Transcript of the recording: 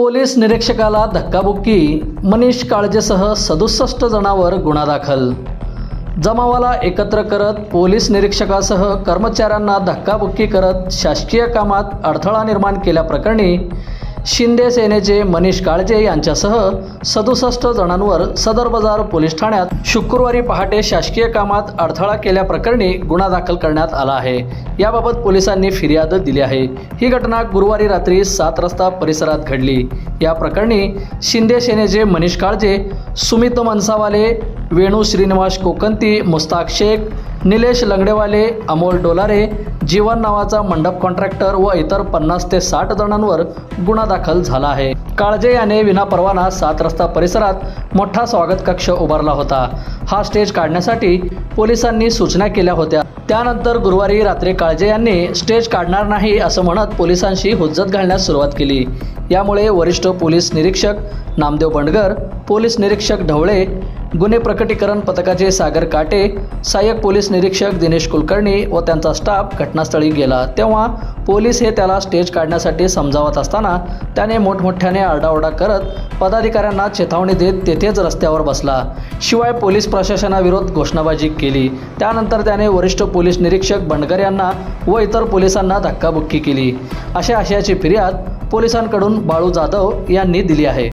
Police निरीक्षकाला धक्काबुक्की मनीष काळजेसह सदुसष्ट जणांवर गुन्हा दाखल. जमावाला एकत्र करत पोलीस निरीक्षकासह कर्मचाऱ्यांना धक्काबुक्की करत शासकीय कामात अडथळा निर्माण केल्याप्रकरणी शिंदे सेनेचे मनीष काळजे यांच्यासह सदुसष्ट जणांवर सदर बाजार पोलीस ठाण्यात शुक्रवारी पहाटे शासकीय कामात अडथळा केल्याप्रकरणी गुन्हा दाखल करण्यात आला आहे. याबाबत पोलिसांनी फिर्याद दिली आहे. ही घटना गुरुवारी रात्री सात रस्ता परिसरात घडली. या प्रकरणी शिंदे सेनेचे मनीष काळजे सुमित मनसावाले वेणू श्रीनिवास कोकंती मुस्ताक शेख निलेश लंगडेवाले अमोल डोलारे जीवन नावाचा मंडप कॉन्ट्रॅक्टर व इतर पन्नास ते साठ जणांवर गुन्हा दाखल झाला आहे. काळजे याने विनापरवाना सात रस्ता परिसरात मोठा स्वागत कक्ष उभारला होता. हा स्टेज काढण्यासाठी पोलिसांनी सूचना केल्या होत्या. त्यानंतर गुरुवारी रात्री काळजे यांनी स्टेज काढणार नाही असं म्हणत पोलिसांशी हुज्जत घालण्यास सुरुवात केली. यामुळे वरिष्ठ पोलीस निरीक्षक नामदेव बंडगर पोलीस निरीक्षक ढवळे गुन्हे प्रकटीकरण पथकाचे सागर काटे सहाय्यक पोलीस निरीक्षक दिनेश कुलकर्णी व त्यांचा स्टाफ घटनास्थळी गेला. तेव्हा पोलीस हे त्याला स्टेज काढण्यासाठी समजावत असताना त्याने मोठमोठ्याने आरडाओरडा करत पदाधिकाऱ्यांना चेतावणी देत तेथेच रस्त्यावर बसला. शिवाय पोलीस प्रशासनाविरोध घोषणाबाजी केली. त्यानंतर त्याने वरिष्ठ पोलीस निरीक्षक बंडकर यांना व इतर पोलिसांना धक्काबुक्की केली. अशा आशयाची फिर्याद पोलिसांकडून बाळू जाधव यांनी दिली आहे.